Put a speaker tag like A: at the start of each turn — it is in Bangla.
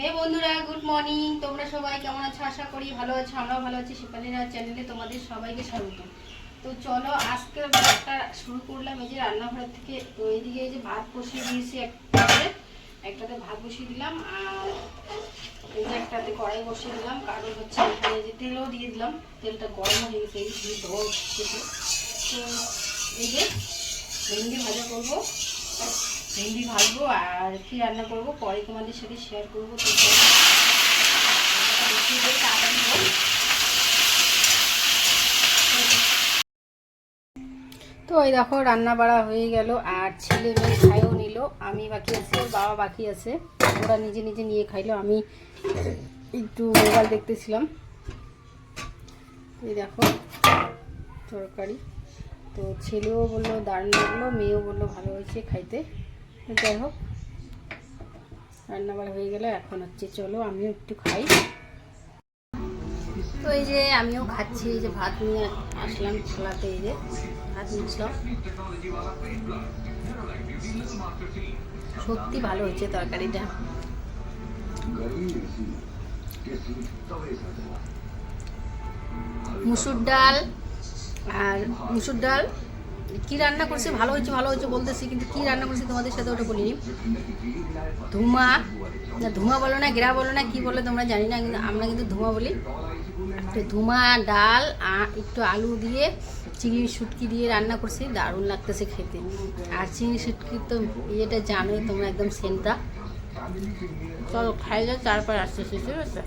A: হে বন্ধুরা গুড মর্নিং তোমরা সবাই কেমন আছো? আশা করি ভালো আছো, আমরাও ভালো আছি। শেফালিরা চ্যানেলে তোমাদের সবাইকে স্বাগত। তো চলো আজকে ব্লগটা শুরু করলাম এই যে রান্নাঘর থেকে। তো এইদিকে এই যে ভাত বসিয়ে দিয়েছি একটাতে। একটাতে ভাত বসিয়ে দিলাম আর এই যে একটাতে কড়াই বসিয়ে দিলাম। কারণ হচ্ছে এখানে যে তেলও দিয়ে দিলাম। তেলটা গরম হয়ে গেছে, এই যে ধোয়া তো এই যে ভেন্ডি ভাজা করব। ভেন্ডি ভাজবো আর কি রান্না করব, পরে তোমাদের সাথে শেয়ার করব তো এই দেখো, রান্না বাড়া হয়ে গেল আর ছেলে মেয়ে খাইও নিল, আমি বাকি আছে বাবা বাকি আছে। ওরা নিজে নিজে নিয়ে খাইলো, আমি একটু মোবাইল দেখতেছিলাম। এই দেখো, তরকারি। তো ছেলেও বলল, দারুণ লাগল, মেয়েও বলল ভালো হয়েছে খাইতে। যাই হোক রান্নাবার হয়ে গেলে এখন হচ্ছে চলো আমিও একটু খাই। তো এই যে আমিও খাচ্ছি, এই যে ভাত নিয়ে আসলাম খোলাতে এই যে ভাত নিচ্ছিলাম সত্যি ভালো হয়েছে তরকারিটা। মুসুর ডাল আর মুসুর ডাল কি রান্না করছে? ভালো হয়েছে ভালো হয়েছে বলতেছি, কিন্তু কি রান্না করছে তোমাদের সাথে ওটা বলিনি। ধুমা, না, ধুমা বলো না, গেরা বলো না, কি বলে তোমরা জানি না, কিন্তু আমরা কিন্তু ধুমা বলি। একটু ধুমা, ডাল একটু আলু দিয়ে, চিংড়ি শুটকি দিয়ে রান্না করছি, দারুণ লাগতেছে খেতে। আর চিংড়ি শুটকি তো ইয়েটা জানোই, তোমরা একদম সেন্টটা চলো, খাই যাও, তারপর আসতেছি ঠিক আছে?